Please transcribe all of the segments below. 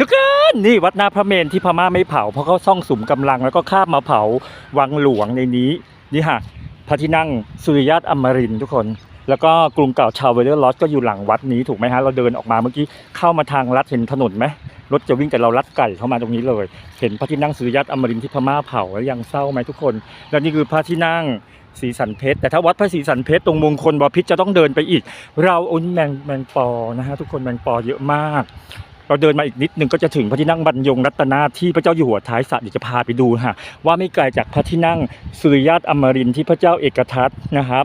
ทุกคนนี่วัดนาพระเมนที่พม่าไม่เผา เพราะเขาซ่องสุมกำลังแล้วก็ข้ามมาเผาวังหลวงในนี้นี่ฮะพระที่นั่งสุริยะอมรินทุกคน แล้วก็กรุงเก่าชาวเวเลอร์ลอสก็อยู่หลังวัดนี้ถูกไหมฮะเราเดินออกมาเมื่อกี้เข้ามาทางลัดเห็นถนนไหมรถจะวิ่งแต่เราลัดไก่เข้ามาตรงนี้เลย เห็นพระที่นั่งสุริยะอมรินที่พม่าเผาแล้วยังเศร้าไหมทุกคน แล้วนี่คือพระที่นั่งสีสันเพชรแต่ถ้าวัดพระศรีสันเพชรตรงมงคลบพิษจะต้องเดินไปอีก เราอุ้นแมงแมงปอนะฮะทุกคนแมงปอเยอะมาก เราเดินมาอีกนิดนึงก็จะถึงพระที่นั่งบรรยงรัตนาที่พระเจ้าอยู่หัวท้ายสระเดี๋ยวจะพาไปดูฮะว่าไม่ไกลจากพระที่นั่งสุริยะอมรินที่พระเจ้าเอกทัตนะครับ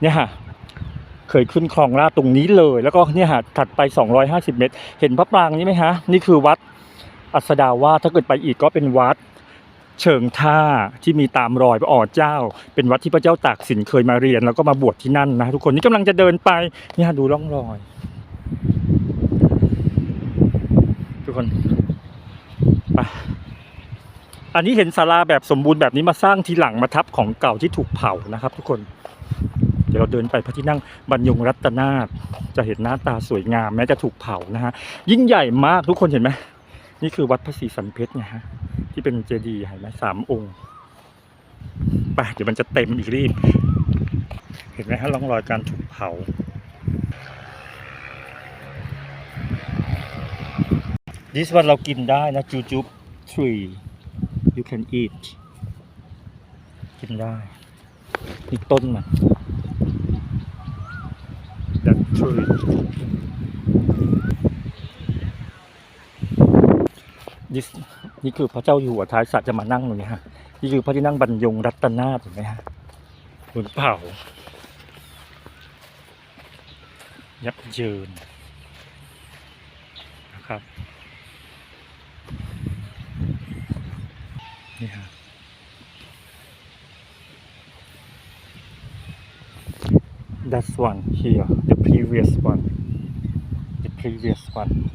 เนี่ยฮะเคยขึ้นคลองลาดตรงนี้เลย แล้วก็เนี่ยฮะถัดไป 250 เมตร เห็นพระปรางนี้ไหมฮะนี่คือวัดอัสดาวาถ้าเกิดไปอีกก็เป็นวัดเชิงท่าที่มีตามรอยพระอ่อเจ้า เป็นวัดที่พระเจ้าตากสินเคยมาเรียน แล้วก็มาบวชที่นั่นนะทุกคนนี่กำลังจะเดินไปเนี่ยดูร่องรอย ทุกคนไปอันนี้เห็นศาลาแบบสมบูรณ์แบบนี้มาสร้างทีหลังมาทับของเก่าที่ถูกเผานะครับ ทุกคน เดี๋ยวเราเดินไปพระที่นั่งบรรยงรัตนาถจะเห็นหน้าตาสวยงาม แม้จะถูกเผานะฮะยิ่งใหญ่มากทุกคนเห็นไหมนี่คือวัดพระศรีสันเพชรไงฮะที่เป็นเจดีย์เห็นไหมสามองค์ไปเดี๋ยวมันจะเต็มอีกรีบ เห็นไหมฮะร่องรอยการถูกเผา this one เรากินได้นะจูจู tree you can eat กินได้นี่ต้นมัน that tree this นี่คือพระเจ้าอยู่หัวท้ายสัตว์จะมานั่งตรงนี้ฮะนี่คือพระที่นั่งบรรยงรัตนาถเห็นไหมฮะบนเผายับเยินนะครับ yeah. That's one here, the previous one, the previous one.